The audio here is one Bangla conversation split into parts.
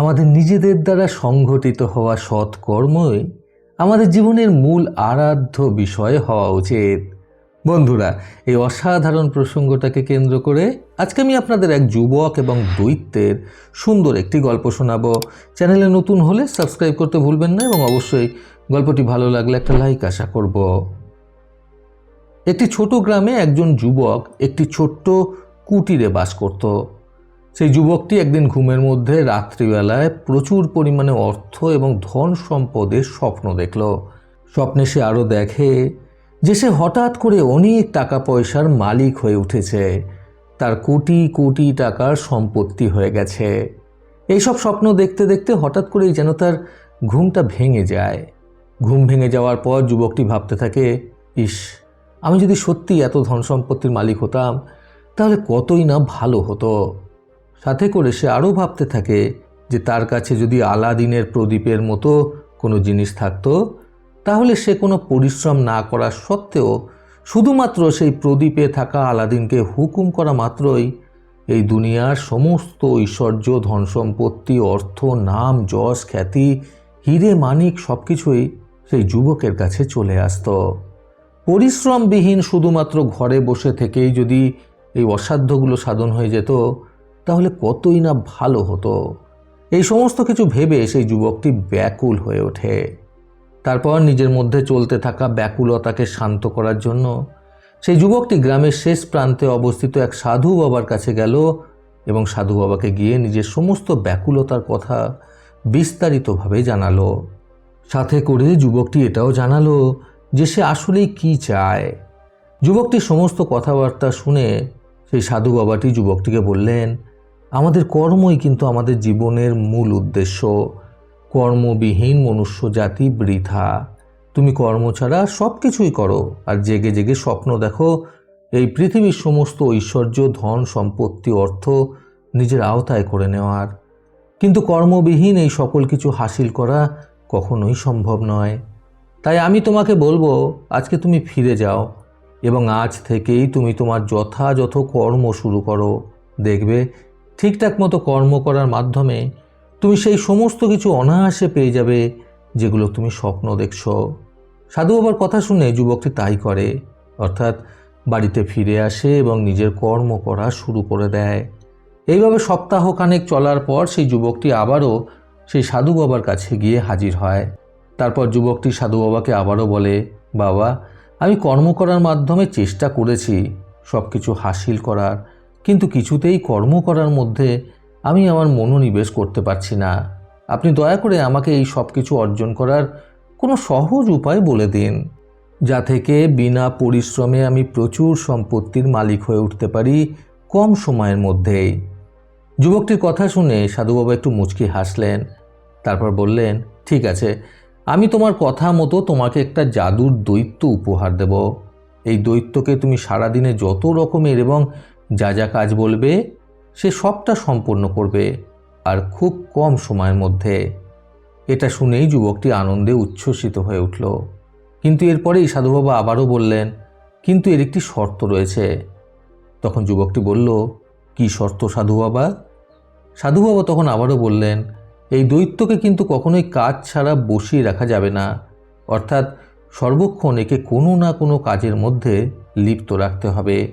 আমাদের নিজেদের দ্বারা সংঘটিত হওয়া সৎকর্মই আমাদের জীবনের মূল আরাধ্য বিষয় হওয়া উচিত। বন্ধুরা, এই অসাধারণ প্রসঙ্গটাকে কেন্দ্র করে আজকে আমি আপনাদের এক যুবক এবং দৈত্যের সুন্দর একটি গল্প শোনাব। চ্যানেলে নতুন হলে সাবস্ক্রাইব করতে ভুলবেন না এবং অবশ্যই গল্পটি ভালো লাগলে একটা লাইক আশা করব। একটি ছোট গ্রামে একজন যুবক একটি ছোট্ট কুটিরে বাস করত। সেই যুবকটি একদিন ঘুমের মধ্যে রাত্রিবেলায় প্রচুর পরিমাণে অর্থ এবং ধন সম্পদের স্বপ্ন দেখল। স্বপ্নে সে আরও দেখে যে সে হঠাৎ করে অনেক টাকা পয়সার মালিক হয়ে উঠেছে। তার কোটি কোটি টাকার সম্পত্তি হয়ে গেছে। এইসব স্বপ্ন দেখতে দেখতে হঠাৎ করেই যেন তার ঘুমটা ভেঙে যায়। ঘুম ভেঙে যাওয়ার পর যুবকটি ভাবতে থাকে, ইস, আমি যদি সত্যি এত ধন সম্পত্তির মালিক হতাম, তাহলে কতই না ভালো হতো। সাথে করে সে আরও ভাবতে থাকে যে তার কাছে যদি আলাদিনের প্রদীপের মতো কোনো জিনিস থাকতো, তাহলে সে কোনো পরিশ্রম না করা সত্ত্বেও শুধুমাত্র সেই প্রদীপে থাকা আলাদিনকে হুকুম করা মাত্রই এই দুনিয়ার সমস্ত ঐশ্বর্য ধন সম্পত্তি অর্থ, নাম, যশ, খ্যাতি, হিরে, মানিক সব কিছুই সেই যুবকের কাছে চলে আসতো। পরিশ্রমবিহীন শুধুমাত্র ঘরে বসে থেকেই যদি এই অসাধ্যগুলো সাধন হয়ে যেত তাহলে কতই না ভালো হতো? এই সমস্ত কিছু ভেবে সেই যুবকটি ব্যাকুল হয়ে ওঠে। তারপর নিজের মধ্যে চলতে থাকা ব্যাকুলতাকে শান্ত করার জন্য সেই যুবকটি গ্রামের শেষ প্রান্তে অবস্থিত এক সাধু বাবার কাছে গেল এবং সাধু বাবাকে গিয়ে নিজের সমস্ত ব্যাকুলতার কথা বিস্তারিতভাবে জানালো। সাথে করে যুবকটি এটাও জানালো যে সে আসলেই কি চায়। যুবকটি সমস্ত কথাবার্তা শুনে সেই সাধু বাবাটি যুবকটিকে বললেন আমাদের কর্মই কিন্তু আমাদের জীবনের মূল উদ্দেশ্য। কর্মবিহীন মনুষ্য, জাতি, বৃথা। তুমি কর্ম ছাড়া সব কিছুই করো। আর জেগে জেগে স্বপ্ন দেখো, এই পৃথিবীর সমস্ত ঐশ্বর্য, ধন, সম্পত্তি, অর্থ নিজের আওতায় করে নেওয়ার। কিন্তু কর্মবিহীন এই সকল কিছু হাসিল করা কখনোই সম্ভব নয়। তাই আমি তোমাকে বলব, আজকে তুমি ফিরে যাও এবং আজ থেকেই তুমি তোমার যথাযথ কর্ম শুরু করো। দেখবে ঠিকঠাক মতো কর্ম করার মাধ্যমে তুমি সেই সমস্ত কিছু অনায়াসে পেয়ে যাবে যেগুলো তুমি স্বপ্ন দেখছ। সাধু বাবার কথা শুনে যুবকটি তাই করে, অর্থাৎ বাড়িতে ফিরে আসে এবং নিজের কর্ম করা শুরু করে দেয়। এইভাবে সপ্তাহখানেক চলার পর সেই যুবকটি আবারও সেই সাধু বাবার কাছে গিয়ে হাজির হয়। তারপর যুবকটি সাধু বাবাকে আবারও বলে, বাবা, আমি কর্ম করার মাধ্যমে চেষ্টা করেছি সব কিছু হাসিল করার। কিন্তু কিছুতেই কর্ম করার মধ্যে আমি আমার মনোনিবেশ করতে পারছি না। আপনি দয়া করে আমাকে এই সব কিছু অর্জন করার কোনো সহজ উপায় বলে দিন, যা থেকে বিনা পরিশ্রমে আমি প্রচুর সম্পত্তির মালিক হয়ে উঠতে পারি কম সময়ের মধ্যেই। যুবকটির কথা শুনে সাধুবাবা একটু মুচকি হাসলেন, তারপর বললেন, ঠিক আছে, আমি তোমার কথা মতো তোমাকে একটা জাদুর দৈত্য উপহার দেব। এই দৈত্যকে তুমি সারাদিনে যত রকমের এবং যা যা কাজ বলবে, সে সবটা সম্পূর্ণ করবে, আর খুব কম সময়ের মধ্যে। এটা শুনেই যুবকটি আনন্দে উচ্ছ্বসিত হয়ে উঠল। কিন্তু এরপরেই সাধুবাবা আবারও বললেন, কিন্তু এর একটি শর্ত রয়েছে। তখন যুবকটি বলল, কি শর্ত সাধু বাবা সাধু বাবা তখন আবারও বললেন, এই দৈত্যকে কিন্তু কখনোই কাজ ছাড়া বসিয়ে রাখা যাবে না। অর্থাৎ সর্বক্ষণ একে কোনো না কোনো কাজের মধ্যে লিপ্ত রাখতে হবে।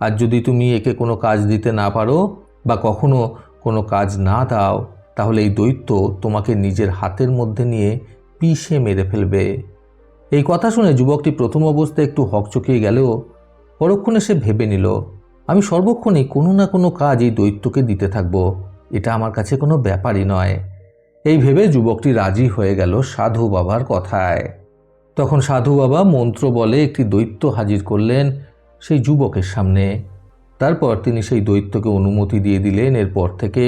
আর যদি তুমি একে কোনো কাজ দিতে না পারো বা কখনো কোনো কাজ না দাও, তাহলে এই দৈত্য তোমাকে নিজের হাতের মধ্যে নিয়ে পিষে মেরে ফেলবে। এই কথা শুনে যুবকটি প্রথম অবস্থায় একটু হকচকিয়ে গেলেও পরক্ষণে সে ভেবে নিল, আমি সর্বক্ষণই কোনো না কোনো কাজ এই দৈত্যকে দিতে থাকব। এটা আমার কাছে কোনো ব্যাপারই নয়। এই ভেবে যুবকটি রাজি হয়ে গেল সাধু বাবার কথায়। তখন সাধু বাবা মন্ত্র বলে একটি দৈত্য হাজির করলেন সেই যুবকের সামনে। তারপর তিনি সেই দৈত্যকে অনুমতি দিয়ে দিলেন, এরপর থেকে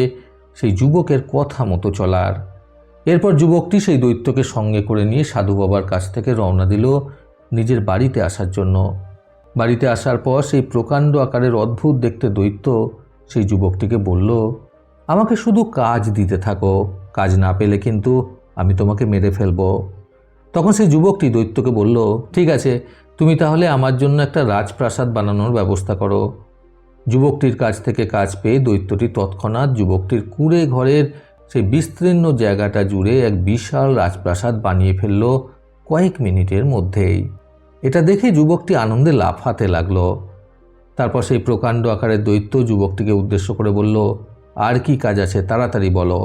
সেই যুবকের কথা মতো চলার। এরপর যুবকটি সেই দৈত্যকে সঙ্গে করে নিয়ে সাধু বাবার কাছ থেকে রওনা দিল নিজের বাড়িতে আসার জন্য। বাড়িতে আসার পর সেই প্রকাণ্ড আকারের অদ্ভুত দেখতে দৈত্য সেই যুবকটিকে বলল, আমাকে শুধু কাজ দিতে থাকো, কাজ না পেলে কিন্তু আমি তোমাকে মেরে ফেলব। তখন সেই যুবকটি দৈত্যকে বলল, ঠিক আছে তুমি তাহলে আমার জন্য একটা রাজপ্রাসাদ বানানোর ব্যবস্থা করো। যুবকটির কাছ থেকে কাজ পেয়ে দৈত্যটি তৎক্ষণাৎ যুবকটির কুঁড়ে ঘরের সেই বিস্তীর্ণ জায়গাটা জুড়ে এক বিশাল রাজপ্রাসাদ বানিয়ে ফেলল কয়েক মিনিটের মধ্যেই। এটা দেখে যুবকটি আনন্দে লাফাতে লাগল। তারপর সেই প্রকাণ্ড আকারের দৈত্য যুবকটিকে উদ্দেশ্য করে বলল, আর কি কাজ আছে তাড়াতাড়ি বলো।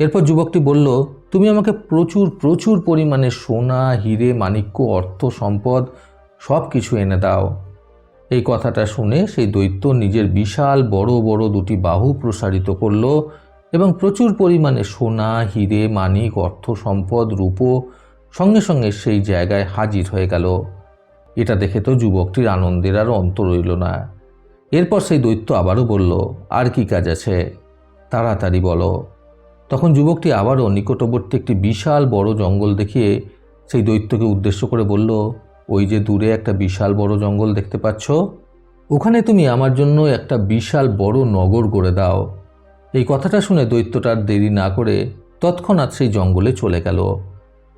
এরপর যুবকটি বলল, তুমি আমাকে প্রচুর প্রচুর পরিমাণে সোনা, হিরে, মাণিক্য, অর্থ, সম্পদ সব কিছু এনে দাও। এই কথাটা শুনে সেই দৈত্য নিজের বিশাল বড় বড় দুটি বাহু প্রসারিত করল এবং প্রচুর পরিমাণে সোনা, হিরে, মানিক, অর্থ, সম্পদ, রূপো সঙ্গে সঙ্গে সেই জায়গায় হাজির হয়ে গেল। এটা দেখে তো যুবকটির আনন্দের আর অন্ত রইল না। এরপর সেই দৈত্য আবারও বলল, আর কি কাজ আছে? তাড়াতাড়ি বলো। তখন যুবকটি আবারও নিকটবর্তী একটি বিশাল বড় জঙ্গল দেখিয়ে সেই দৈত্যকে উদ্দেশ্য করে বলল ওই যে দূরে একটা বিশাল বড় জঙ্গল দেখতে পাচ্ছ? ওখানে তুমি আমার জন্য একটা বিশাল বড় নগর গড়ে দাও। এই কথাটা শুনে দৈত্যটার দেরি না করে তৎক্ষণাৎ সেই জঙ্গলে চলে গেল।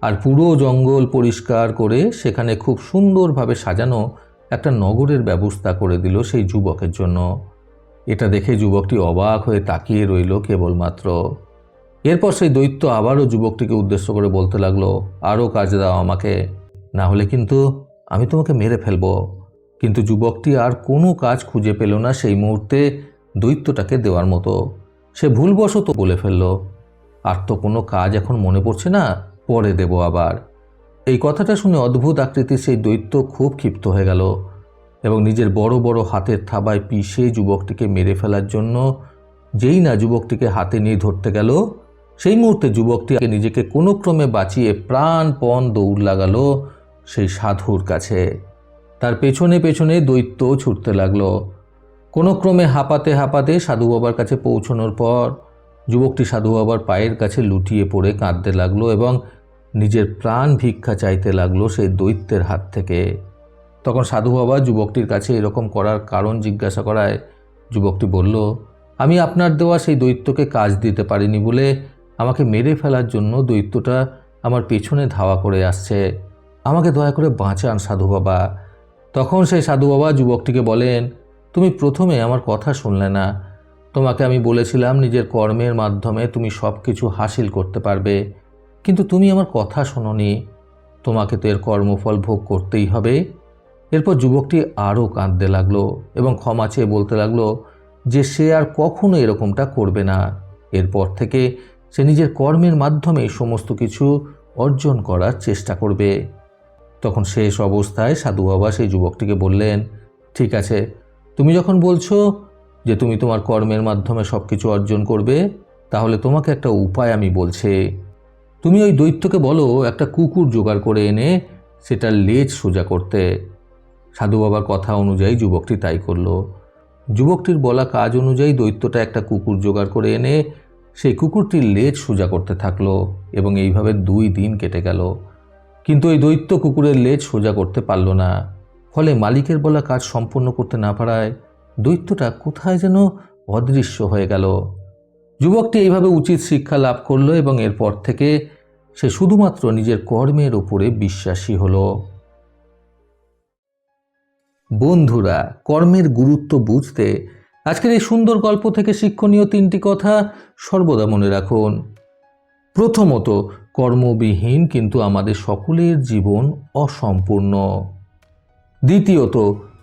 আর পুরো জঙ্গল পরিষ্কার করে সেখানে খুব সুন্দরভাবে সাজানো একটা নগরের ব্যবস্থা করে দিল সেই যুবকের জন্য। এটা দেখে যুবকটি অবাক হয়ে তাকিয়ে রইল কেবলমাত্র। এরপর সেই দৈত্য আবারও যুবকটিকে উদ্দেশ্য করে বলতে লাগল আরও কাজ দাও আমাকে। না হলে কিন্তু আমি তোমাকে মেরে ফেলব। কিন্তু যুবকটি আর কোনো কাজ খুঁজে পেল না সেই মুহূর্তে দৈত্যটাকে দেওয়ার মতো। সে ভুলবশত বলে ফেলল, আর তো কোনো কাজ এখন মনে পড়ছে না, পরে দেব আবার। এই কথাটা শুনে অদ্ভুত আকৃতির সেই দৈত্য খুব ক্ষিপ্ত হয়ে গেল এবং নিজের বড় বড় হাতের থাবায় পিষে যুবকটিকে মেরে ফেলার জন্য যেই না যুবকটিকে হাতে নিয়ে ধরতে গেল, সেই মুহূর্তে যুবকটি নিজেকে কোনো ক্রমে বাঁচিয়ে প্রাণপণ দৌড় লাগালো সেই সাধুর কাছে। তার পেছনে পেছনে দৈত্য ছুটতে লাগল। কোনো ক্রমে হাঁপাতে হাঁপাতে সাধু বাবার কাছে পৌঁছানোর পর যুবকটি সাধু বাবার পায়ের কাছে লুটিয়ে পড়ে কাঁদতে লাগল এবং নিজের প্রাণ ভিক্ষা চাইতে লাগল সেই দৈত্যের হাত থেকে। তখন সাধু বাবা যুবকটির কাছে এরকম করার কারণ জিজ্ঞাসা করায়। যুবকটি বলল, আমি আপনার দেওয়া সেই দৈত্যকে কাজ দিতে পারিনি বলে আমাকে মেরে ফেলার জন্য দৈত্যটা আমার পেছনে ধাওয়া করে আসছে। আমাকে দয়া করে বাঁচান সাধু বাবা। তখন সেই সাধু বাবা যুবকটিকে বলেন, তুমি প্রথমে আমার কথা শুনলে না। তোমাকে আমি বলেছিলাম নিজের কর্মের মাধ্যমে তুমি সব কিছু হাসিল করতে পারবে। কিন্তু তুমি আমার কথা শোনোনি। তোমাকে তো এর কর্মফল ভোগ করতেই হবে। এরপর যুবকটি আরও কাঁদতে লাগল এবং ক্ষমা চেয়ে বলতে লাগল যে সে আর কখনো এরকমটা করবে না। এরপর থেকে সে নিজের কর্মের মাধ্যমে সমস্ত কিছু অর্জন করার চেষ্টা করবে। তখন শেষ অবস্থায় সাধু বাবা সেই যুবকটিকে বললেন, ঠিক আছে, তুমি যখন বলছো যে তুমি তোমার কর্মের মাধ্যমে সব কিছু অর্জন করবে, তাহলে তোমাকে একটা উপায় আমি বলছি। তুমি ওই দৈত্যকে বলো, একটা কুকুর জোগাড় করে এনে সেটার লেজ সোজা করতে। সাধু বাবার কথা অনুযায়ী যুবকটি তাই করল। যুবকটির বলা কাজ অনুযায়ী দৈত্যটা একটা কুকুর জোগাড় করে এনে সেই কুকুরটির লেজ সোজা করতে থাকল এবং এইভাবে দুই দিন কেটে গেল। কিন্তু ওই দৈত্য কুকুরের লেজ সোজা করতে পারল না। ফলে মালিকের বলা কাজ সম্পন্ন করতে না পারায় দৈত্যটা কোথায় যেন অদৃশ্য হয়ে গেল। যুবকটি এইভাবে উচিত শিক্ষা লাভ করল এবং এরপর থেকে সে শুধুমাত্র নিজের কর্মের ওপরে বিশ্বাসী হলো। বন্ধুরা, কর্মের গুরুত্ব বুঝতে আজকের এই সুন্দর গল্প থেকে শিক্ষণীয় তিনটি কথা সর্বদা মনে রাখুন। প্রথমত, কর্মবিহীন কিন্তু আমাদের সকলের জীবন অসম্পূর্ণ। দ্বিতীয়ত,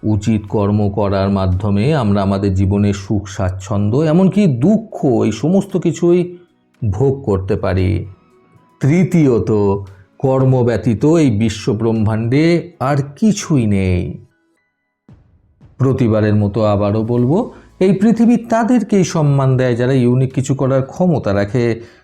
উচিত কর্ম করার মাধ্যমে আমরা আমাদের জীবনের সুখ, স্বাচ্ছন্দ্য, এমনকি দুঃখ, এই সমস্ত কিছুই ভোগ করতে পারি। তৃতীয়ত কর্ম ব্যতীত এই বিশ্ব ব্রহ্মাণ্ডে আর কিছুই নেই। প্রতিবারের মতো আবারও বলব, এই পৃথিবী তাদেরকেই সম্মান দেয় যারা ইউনিক কিছু করার ক্ষমতা রাখে।